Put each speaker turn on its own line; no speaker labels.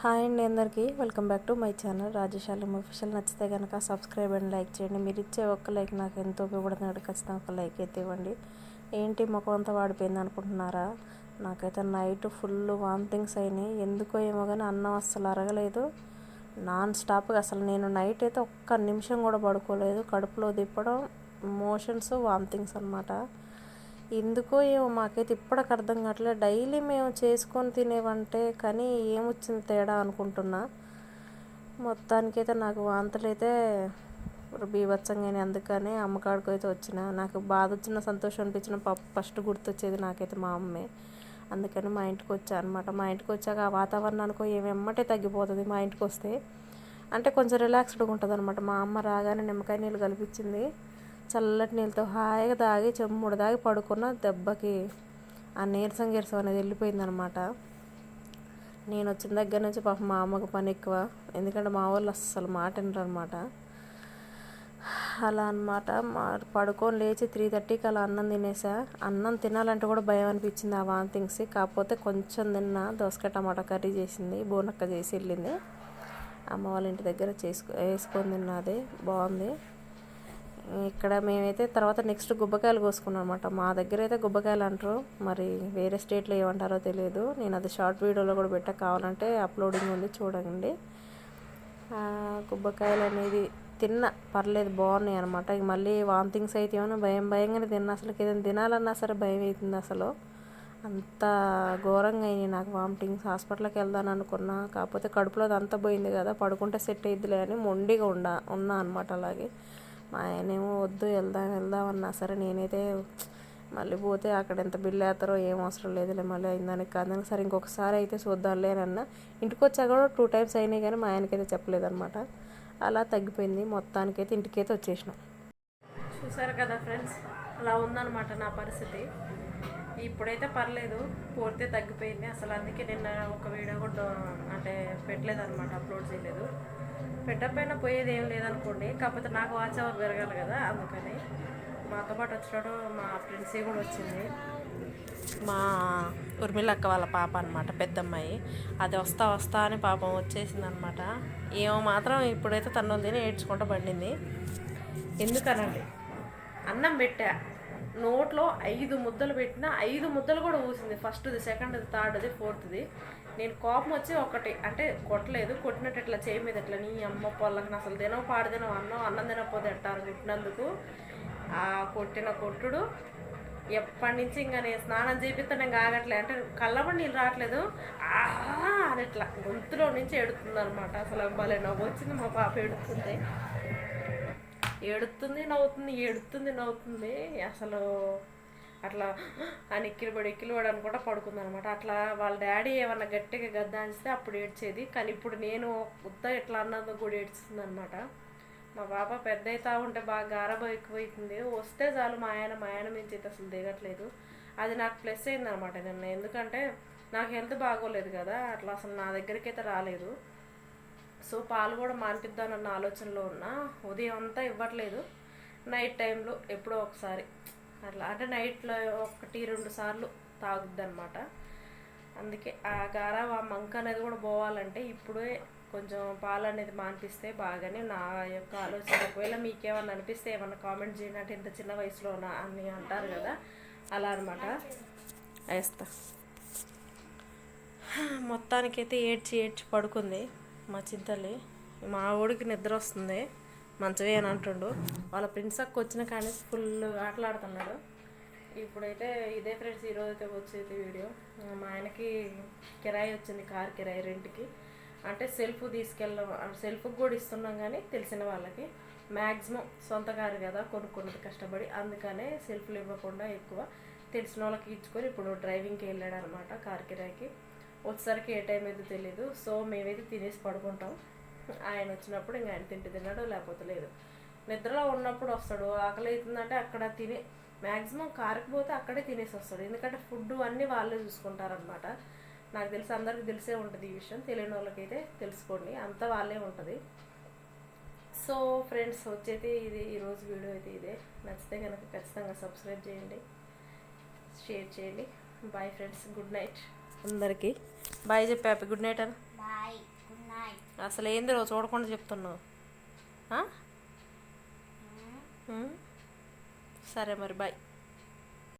Hi అండి అందరికీ. Welcome back to my channel Rajasalam official నచ్చితే కనుక సబ్స్క్రైబ్ అండ్ లైక్ చేయండి. మీరు ఇచ్చే ఒక్క లైక్ నాకు ఎంతో ఉపయోగపడుతుంది. ఖచ్చితంగా ఒక లైక్ అయితే ఇవ్వండి. ఏంటి ముఖం అంతా వాడిపోయింది అనుకుంటున్నారా? నాకైతే నైట్ ఫుల్ వామిటింగ్స్ అయినాయి. ఎందుకో ఏమో కానీ అన్నం అస్సలు అరగలేదు. నాన్ స్టాప్గా అసలు నేను నైట్ అయితే ఒక్క నిమిషం కూడా పడుకోలేదు. కడుపులో తిప్పడం మోషన్స్ వామిటింగ్స్ అనమాట ఎందుకో ఏమో మాకైతే ఇప్పటికి అర్థం కావట్లేదు డైలీ మేము చేసుకొని తినేవంటే కానీ ఏమొచ్చింది తేడా అనుకుంటున్నా. మొత్తానికైతే నాకు వాంతులు అయితే బీభత్సంగానే అందుకనే అమ్మకాడికి అయితే వచ్చిన. నాకు బాధ వచ్చిన సంతోషం అనిపించిన ఫస్ట్ గుర్తొచ్చేది నాకైతే మా అమ్మే. అందుకని మా ఇంటికి వచ్చా అనమాట మా ఇంటికి వచ్చాక ఆ వాతావరణానికి ఏమెమ్మటే తగ్గిపోతుంది మా ఇంటికి వస్తే అంటే కొంచెం రిలాక్స్డ్గా ఉంటుంది అనమాట మా అమ్మ రాగానే నిమ్మకాయ నీళ్ళు కల్పించింది చల్లటి నీళ్ళతో హాయిగా తాగి చెమ్ముడు తాగి పడుకున్న దెబ్బకి ఆ నీరసం గిరసం అనేది వెళ్ళిపోయిందనమాట నేను వచ్చిన దగ్గర నుంచి పాప మా అమ్మకు పని ఎక్కువ. ఎందుకంటే మా వాళ్ళు అస్సలు మాట అనమాట అలా అనమాట మా పడుకొని లేచి త్రీ థర్టీకి అలా అన్నం తినేసా. అన్నం తినాలంటే కూడా భయం అనిపించింది ఆ వాంతింగ్స్ కాకపోతే కొంచెం తిన్న దోసకాయ టమాటా కర్రీ చేసింది బోనక్క చేసి వెళ్ళింది. అమ్మ వాళ్ళ ఇంటి దగ్గర చేసుకో వేసుకొని తిన్నది బాగుంది. ఇక్కడ మేమైతే తర్వాత నెక్స్ట్ గుబ్బకాయలు కోసుకున్నాం అనమాట మా దగ్గర అయితే గుబ్బకాయలు అంటారు. మరి వేరే స్టేట్లో ఏమంటారో తెలియదు. నేను అది షార్ట్ వీడియోలో కూడా పెట్టా. కావాలంటే అప్లోడింగ్ ఉంది చూడండి. గుబ్బకాయలు అనేది తిన్న పర్లేదు బాగున్నాయి అనమాట ఇక మళ్ళీ వామిటింగ్స్ అయితే ఏమైనా భయం భయంగానే తిన్నా. అసలు ఏదైనా తినాలన్నా సరే భయం అవుతుంది అసలు. అంత ఘోరంగా అయినాయి నాకు వామిటింగ్స్ హాస్పిటల్కి వెళ్దాను అనుకున్నా. కాకపోతే కడుపులో అంతా పోయింది కదా. పడుకుంటే సెట్ అయిద్దిలే అని మొండిగా ఉండా ఉన్నా అనమాట అలాగే. మా ఆయనేమో వద్దు వెళ్దాం వెళ్దాం అన్నా సరే నేనైతే మళ్ళీ పోతే అక్కడ ఎంత బిల్లు వేస్తారో ఏం అవసరం లేదులే మళ్ళీ అయిందానికి కాదని సరే ఇంకొకసారి అయితే చూద్దాంలే అన్న. ఇంటికి వచ్చాక కూడా టూ టైమ్స్ అయినాయి కానీ మా ఆయనకైతే చెప్పలేదన్నమాట. అలా తగ్గిపోయింది మొత్తానికైతే ఇంటికైతే వచ్చేసినాం. చూసారు కదా ఫ్రెండ్స్ అలా ఉందన్నమాట నా పరిస్థితి. ఇప్పుడైతే పర్లేదు పోతే తగ్గిపోయింది. అసలు అందుకే నిన్న ఒక వీడియో కూడా అంటే పెట్టలేదు అనమాట అప్లోడ్ చేయలేదు. పెట్టకపోయినా పోయేది ఏం లేదనుకోండి కాకపోతే నాకు వాచ్ అవర్ పెరగాలి కదా అందుకని మాతో పాటు వచ్చినాడు మా ఫ్రెండ్సీ కూడా వచ్చింది. మా ఉర్మిలక్క వాళ్ళ పాప అనమాట పెద్దమ్మాయి. అది వస్తా వస్తా అని పాపం వచ్చేసింది అనమాట ఏమో మాత్రం ఇప్పుడైతే తను తిని ఏడ్చుకుంటూ పండింది. ఎందుకనండి? అన్నం పెట్టా. నోట్లో ఐదు ముద్దలు పెట్టినా ఐదు ముద్దలు కూడా ఊసింది. ఫస్ట్ది సెకండ్ది థర్డ్ది ఫోర్త్ది. నేను కోపం వచ్చి ఒకటి అంటే కొట్టలేదు. కొట్టినట్టు ఇట్లా చేయి మీద ఇట్లా నీ అమ్మ పొల్లకి అసలు తినవు పాడు తినవు అన్నం అన్నం తినకపోతే అంటారు కొట్టినందుకు ఆ కొట్టిన కొట్టుడు ఎప్పటి నుంచి ఇంకా నేను స్నానం చేపిస్తాను కాగట్లే. ఆగట్లే అంటే కళ్ళబడి నీళ్ళు రావట్లేదు. అని ఇట్లా గొంతులో నుంచి ఎడుతుంది అనమాట అసలు భలే నవ్వు వచ్చింది మా పాప ఎడుతుంది ఎడుతుంది నవ్వుతుంది ఎడుతుంది నవ్వుతుంది. అసలు అట్లా ఆ నిక్కిలు పడి ఎక్కిలు పడి అనుకుంటా పడుకుంది అనమాట అట్లా వాళ్ళ డాడీ ఏమన్నా గట్టిగా గద్దానిస్తే అప్పుడు ఏడ్చేది. కానీ ఇప్పుడు నేను ఉత్త ఎట్లా అన్నదో కూడా ఏడ్చుతుంది అనమాట మా పాప పెద్ద అవుతా ఉంటే బాగా గారబో ఎక్కువైతుంది. వస్తే చాలు మా ఆయన మా ఆయన మించి అయితే అసలు దిగట్లేదు. అది నాకు ప్లస్ అయింది అనమాట నిన్న ఎందుకంటే నాకు హెల్త్ బాగోలేదు కదా. అట్లా అసలు నా దగ్గరికి అయితే రాలేదు. సో పాలు కూడా మానిపిద్దానన్న ఆలోచనలో ఉన్నా ఉదయం అంతా ఇవ్వట్లేదు. నైట్ టైంలో ఎప్పుడో ఒకసారి. అట్లా అంటే నైట్లో ఒకటి రెండు సార్లు తాగుద్ది అనమాట అందుకే ఆ గార ఆ మంక అనేది కూడా పోవాలంటే ఇప్పుడే కొంచెం పాలు అనేది మానిపిస్తే బాగానే నా యొక్క ఆలోచన. ఒకవేళ మీకేమన్నా అనిపిస్తే ఏమన్నా కామెంట్ చేయండి. అంటే ఇంత చిన్న వయసులోనా అని అంటారు కదా. అలా అనమాట వేస్తా. మొత్తానికైతే ఏడ్చి ఏడ్చి పడుకుంది. మా చింతల్లి మా ఊడికి నిద్ర వస్తుంది. మంచివే అని అంటుండు. వాళ్ళ ఫ్రెండ్స్ అక్క వచ్చిన కానీ ఫుల్ ఆటలాడుతున్నాడు. ఇప్పుడైతే ఇదే ఫ్రెండ్స్ ఈరోజు అయితే వచ్చేది వీడియో మా ఆయనకి కిరాయి వచ్చింది కార్ కిరాయి రెంట్కి. అంటే సెల్ఫ్ తీసుకెళ్ళాం సెల్ఫ్కి కూడా ఇస్తున్నాం కానీ తెలిసిన వాళ్ళకి. మ్యాక్సిమం సొంత కారు కదా కొనుక్కున్నది కష్టపడి అందుకనే సెల్ఫ్లు ఇవ్వకుండా ఎక్కువ. తెలిసిన వాళ్ళకి ఇచ్చుకొని ఇప్పుడు డ్రైవింగ్కి వెళ్ళాడు అనమాట కార్ కిరాయికి. వచ్చేసరికి ఏ టైం అయితే తెలియదు సో మేమైతే తినేసి పడుకుంటాం. ఆయన వచ్చినప్పుడు ఇంకా ఆయన తింటే తిన్నాడు లేకపోతే లేదు. నిద్రలో ఉన్నప్పుడు వస్తాడు. ఆకలి అవుతుందంటే అక్కడ తినే మ్యాక్సిమం కారుకి పోతే అక్కడే తినేసి వస్తాడు. ఎందుకంటే ఫుడ్ అన్నీ వాళ్ళే చూసుకుంటారనమాట నాకు తెలిసి అందరికి తెలిసే ఉంటుంది ఈ విషయం. తెలియని వాళ్ళకైతే తెలుసుకోండి. అంతా వాళ్ళే ఉంటుంది. సో ఫ్రెండ్స్ వచ్చేది ఇది. ఈరోజు వీడియో అయితే ఇదే. నచ్చితే కనుక ఖచ్చితంగా సబ్స్క్రైబ్ చేయండి. షేర్ చేయండి. బాయ్ ఫ్రెండ్స్ గుడ్ నైట్ అందరికీ. బాయ్ చెప్పి హ్యాపీ గుడ్ నైట్ అని అసలు ఏంది రోజు చూడకుండా చెప్తున్నావు? సరే మరి బాయ్.